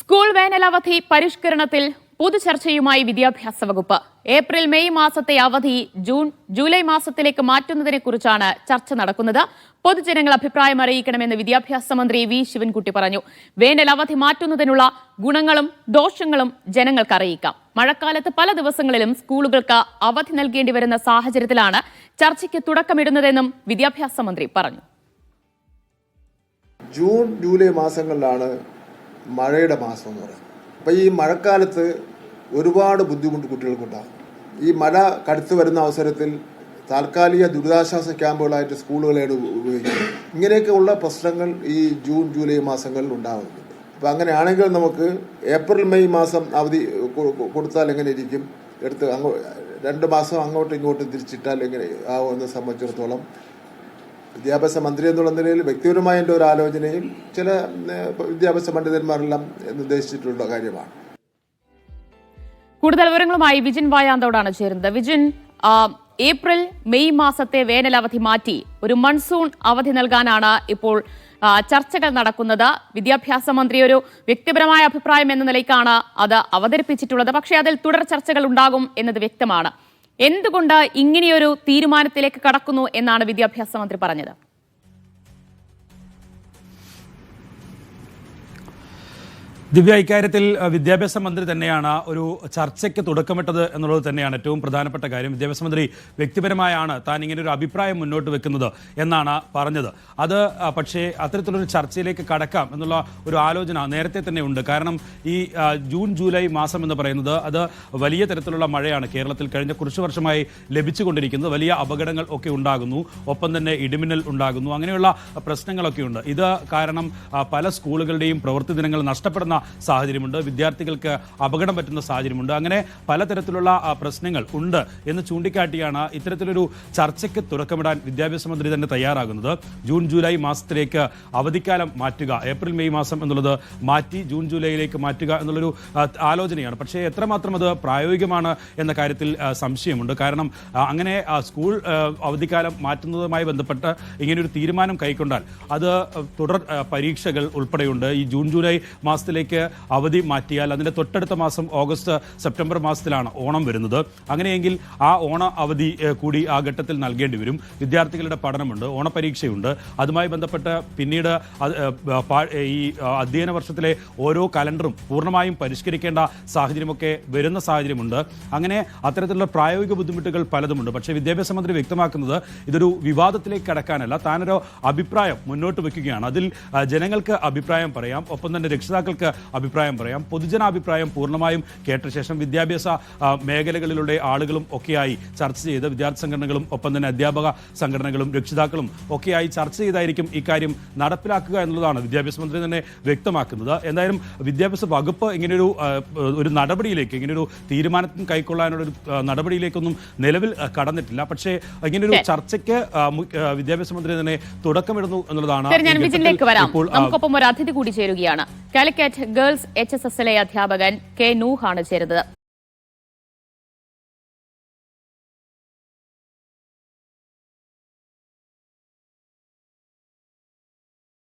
School വേനലവധി പരിഷ്കരണത്തിൽ പൊതുചർച്ചയുമായി വിദ്യാഭ്യാസ വകുപ്പ്. April May മാസത്തെ അവധി ജൂൺ ജൂലൈ മാസത്തിലേക്ക് മാറ്റുന്നതിനെക്കുറിച്ചാണ് ചർച്ച നടക്കുന്നത്. പൊതുജനങ്ങൾ അഭിപ്രായം അറിയിക്കണമെന്ന് വിദ്യാഭ്യാസ മന്ത്രി വി ശിവൻകുട്ടി പറഞ്ഞു. വേനൽ അവധി മാറ്റുന്നതിനുള്ള ഗുണങ്ങളും ദോഷങ്ങളും ജനങ്ങൾക്ക് അറിയിക്കാം. മഴക്കാലത്ത് പല ദിവസങ്ങളിലും സ്കൂളുകൾക്ക് അവധി നൽകേണ്ടി വരുന്ന സാഹചര്യത്തിലാണ് ചർച്ചയ്ക്ക് തുടക്കമിടുന്നതെന്നും വിദ്യാഭ്യാസ മന്ത്രി പറഞ്ഞു. ജൂൺ ജൂലൈ മാസങ്ങളിലാണ് മഴയുടെ മാസം എന്ന് പറയുന്നത്. അപ്പോൾ ഈ മഴക്കാലത്ത് ഒരുപാട് ബുദ്ധിമുട്ട് കുട്ടികൾക്കുണ്ടാകും ഈ മഴ കടുത്തു വരുന്ന അവസരത്തിൽ താൽക്കാലിക ദുരിതാശ്വാസ ക്യാമ്പുകളായിട്ട് സ്കൂളുകളെ ഉപയോഗിക്കുന്നത് ഇങ്ങനെയൊക്കെയുള്ള പ്രശ്നങ്ങൾ ഈ ജൂൺ ജൂലൈ മാസങ്ങളിൽ ഉണ്ടാകുന്നുണ്ട്. അപ്പോൾ അങ്ങനെയാണെങ്കിൽ നമുക്ക് ഏപ്രിൽ മെയ് മാസം അവധി കൊടുത്താൽ എങ്ങനെ ഇരിക്കും? എടുത്ത് അങ്ങോ രണ്ട് മാസം അങ്ങോട്ടും ഇങ്ങോട്ടും തിരിച്ചിട്ടാൽ എങ്ങനെ ആവുമെന്ന് സംബന്ധിച്ചിടത്തോളം വിദ്യാഭ്യാസ മന്ത്രി എന്നുള്ള നിലയിൽ വ്യക്തിപരമായ എന്റെ ഒരു ആലോചനയും ചില വിദ്യാഭ്യാസ പണ്ഡിതന്മാരെല്ലാം നിർദ്ദേശിച്ചിട്ടുള്ള കാര്യമാണ്. കൂടുതൽ വിവരങ്ങളുമായി വിജിൻ വായാന്തോടാണ് ചേരുന്നത്. വിജിൻ ഏപ്രിൽ മെയ് മാസത്തെ വേനൽ അവധി മാറ്റി ഒരു മൺസൂൺ അവധി നൽകാനാണ് ഇപ്പോൾ ചർച്ചകൾ നടക്കുന്നത്. വിദ്യാഭ്യാസ മന്ത്രി ഒരു വ്യക്തിപരമായ അഭിപ്രായം എന്ന നിലയ്ക്കാണ് അത് അവതരിപ്പിച്ചിട്ടുള്ളത്. പക്ഷേ അതിൽ തുടർ ചർച്ചകൾ ഉണ്ടാകും എന്നത് വ്യക്തമാണ്. എന്തുകൊണ്ട് ഇങ്ങനെയൊരു തീരുമാനത്തിലേക്ക് കടക്കുന്നു എന്നാണ് വിദ്യാഭ്യാസ മന്ത്രി പറഞ്ഞത്? ദിവ്യ ഇക്കാര്യത്തിൽ വിദ്യാഭ്യാസ മന്ത്രി തന്നെയാണ് ഒരു ചർച്ചയ്ക്ക് തുടക്കമിട്ടത് എന്നുള്ളത് തന്നെയാണ് ഏറ്റവും പ്രധാനപ്പെട്ട കാര്യം. വിദ്യാഭ്യാസ മന്ത്രി വ്യക്തിപരമായാണ് താൻ ഇങ്ങനെ ഒരു അഭിപ്രായം മുന്നോട്ട് വെക്കുന്നത് എന്നാണ് പറഞ്ഞത്. അത് പക്ഷേ അത്തരത്തിലൊരു ചർച്ചയിലേക്ക് കടക്കാം എന്നുള്ള ഒരു ആലോചന നേരത്തെ തന്നെ ഉണ്ട്. കാരണം ഈ ജൂൺ ജൂലൈ മാസം എന്ന് പറയുന്നത് അത് വലിയ തരത്തിലുള്ള മഴയാണ് കേരളത്തിൽ കഴിഞ്ഞ കുറച്ച് വർഷമായി ലഭിച്ചുകൊണ്ടിരിക്കുന്നത്. വലിയ അപകടങ്ങൾ ഒക്കെ ഉണ്ടാകുന്നു. ഒപ്പം തന്നെ ഇടിമിന്നൽ ഉണ്ടാകുന്നു. അങ്ങനെയുള്ള പ്രശ്നങ്ങളൊക്കെ ഉണ്ട് ഇത് കാരണം പല സ്കൂളുകളുടെയും പ്രവൃത്തി ദിനങ്ങൾ നഷ്ടപ്പെടുന്ന സാഹചര്യമുണ്ട്. വിദ്യാർത്ഥികൾക്ക് അപകടം പറ്റുന്ന സാഹചര്യമുണ്ട്. അങ്ങനെ പലതരത്തിലുള്ള പ്രശ്നങ്ങൾ ഉണ്ട് എന്ന് ചൂണ്ടിക്കാട്ടിയാണ് ഇത്തരത്തിലൊരു ചർച്ചയ്ക്ക് തുറക്കമിടാൻ വിദ്യാഭ്യാസ മന്ത്രി തന്നെ തയ്യാറാകുന്നത്. ജൂൺ ജൂലൈ മാസത്തിലേക്ക് അവധിക്കാലം മാറ്റുക ഏപ്രിൽ മെയ് മാസം എന്നുള്ളത് മാറ്റി ജൂൺ ജൂലൈയിലേക്ക് മാറ്റുക എന്നുള്ളൊരു ആലോചനയാണ്. പക്ഷേ എത്രമാത്രം അത് പ്രായോഗികമാണ് എന്ന കാര്യത്തിൽ സംശയമുണ്ട്. കാരണം അങ്ങനെ സ്കൂൾ അവധിക്കാലം മാറ്റുന്നതുമായി ബന്ധപ്പെട്ട് ഇങ്ങനെയൊരു തീരുമാനം കൈക്കൊണ്ടാൽ അത് തുടർ പരീക്ഷകൾ ഉൾപ്പെടെയുണ്ട്. ഈ ജൂൺ ജൂലൈ മാസത്തിലേക്ക് അവധി മാറ്റിയാൽ അതിന്റെ തൊട്ടടുത്ത മാസം ഓഗസ്റ്റ് സെപ്റ്റംബർ മാസത്തിലാണ് ഓണം വരുന്നത്. അങ്ങനെയെങ്കിൽ ആ ഓണ അവധി കൂടി ആ ഘട്ടത്തിൽ നൽകേണ്ടി വരും. വിദ്യാർത്ഥികളുടെ പഠനമുണ്ട് ഓണപരീക്ഷയുണ്ട്. അതുമായി ബന്ധപ്പെട്ട് പിന്നീട് ഈ അധ്യയന വർഷത്തിലെ ഓരോ കലണ്ടറും പൂർണമായും പരിഷ്കരിക്കേണ്ട സാഹചര്യമൊക്കെ വരുന്ന സാഹചര്യമുണ്ട്. അങ്ങനെ അത്തരത്തിലുള്ള പ്രായോഗിക ബുദ്ധിമുട്ടുകൾ പലതുമുണ്ട്. പക്ഷേ വിദ്യാഭ്യാസ മന്ത്രി വ്യക്തമാക്കുന്നത് ഇതൊരു വിവാദത്തിലേക്ക് കടക്കാനല്ല താനൊരു അഭിപ്രായം മുന്നോട്ട് വയ്ക്കുകയാണ്. അതിൽ ജനങ്ങൾക്ക് അഭിപ്രായം പറയാം. ഒപ്പം തന്നെ രക്ഷിതാക്കൾക്ക് അഭിപ്രായം പറയാം. പൊതുജനാഭിപ്രായം പൂർണമായും കേട്ട ശേഷം വിദ്യാഭ്യാസ മേഖലകളിലൂടെ ആളുകളും ഒക്കെയായി ചർച്ച ചെയ്ത് വിദ്യാർത്ഥി സംഘടനകളും ഒപ്പം തന്നെ അധ്യാപക സംഘടനകളും രക്ഷിതാക്കളും ഒക്കെയായി ചർച്ച ചെയ്തായിരിക്കും ഇക്കാര്യം നടപ്പിലാക്കുക എന്നുള്ളതാണ് വിദ്യാഭ്യാസ മന്ത്രി തന്നെ വ്യക്തമാക്കുന്നത്. എന്തായാലും വിദ്യാഭ്യാസ വകുപ്പ് ഇങ്ങനെയൊരു ഒരു നടപടിയിലേക്ക് ഇങ്ങനെയൊരു തീരുമാനത്തിന് കൈക്കൊള്ളാനുള്ള ഒരു നടപടിയിലേക്കൊന്നും നിലവിൽ കടന്നിട്ടില്ല. പക്ഷേ ഇങ്ങനെയൊരു. ചർച്ചയ്ക്ക് വിദ്യാഭ്യാസ മന്ത്രി തന്നെ തുടക്കമിടുന്നു എന്നുള്ളതാണ് ഇപ്പോൾ ഒരു അതിഥി കൂടി ചേരുകയാണ്. Calicut girls H S S L A അധ്യാപകൻ കെ നൂഹാണ് ചേരുന്നത്.